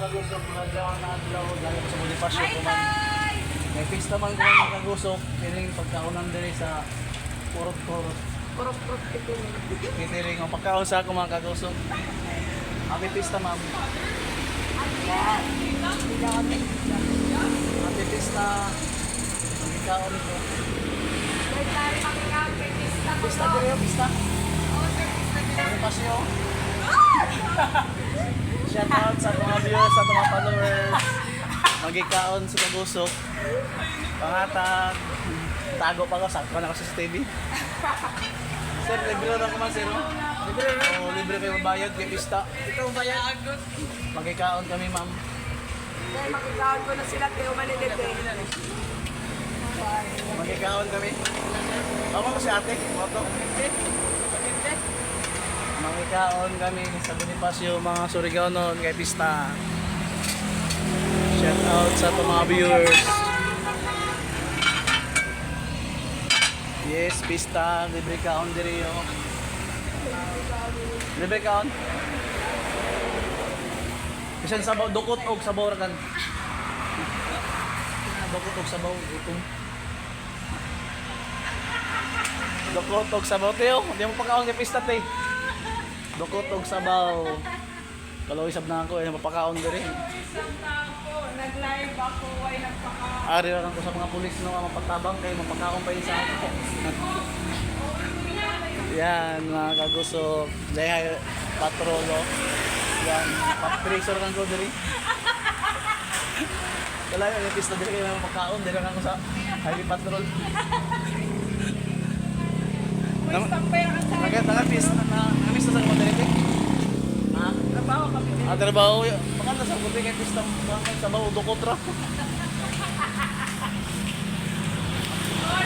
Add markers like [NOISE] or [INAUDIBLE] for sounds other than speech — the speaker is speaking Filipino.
kagusok, naglawan na adlaw, galing sa Bonifacio kuman. May pista man ko mga kagusok, piling pagkaunan diri sa Purot-Purot. Kurok-kurok ito. Kitiring ang pagkaon sa ako mga kagusok. Happy pista ma'am. Happy pista. Pagkaon ko. Pista diri pista. Bonifacio. [LAUGHS] Shout out sa mga viewers, sa mga followers. Magikaon sa kagusok. Pangatag. Tago pa ko, sakto na ako sa TV. Sir, libre lang naman sir. Libre lang. Oo, libre kayo bayad kay Pista. Ikaw bayad. Magkikaon kami ma'am. Dahil makikawin ko na sila kayo manilid eh. Magkikaon kami. Tama ko si ate. Moto. Magkikaon kami sa Bonifacio mga Surigao noon kay Pista. Shout out sa to mga viewers. Yes, Pista. Libre kaon diri yo. Libre kaon. Bisan sabaw dukot og sabaw ra kan. Dukot og sabaw gutom. Dukot og sabaw tayo. Di mo pagkaon kay Pista te. Dukot og sabaw. Kaloy sab na ako eh mapakaon diri. Nag-live ako, ay nagpaka... Ari lang ko sa mga pulis no ang mapatabang kay mapakaon pa sa ako. Yan mga kagusok. Dahil patrolo. Yan. Patricer lang ko diri. Wala yung pista diri kay mapakaon. Diri lang ako sa highway patrol. Nagat na pista na na sa? Trabaho kami. Ah, trabaho. Baka nasa kundi kay pista bangkay sa bawo dukot ra. [LAUGHS]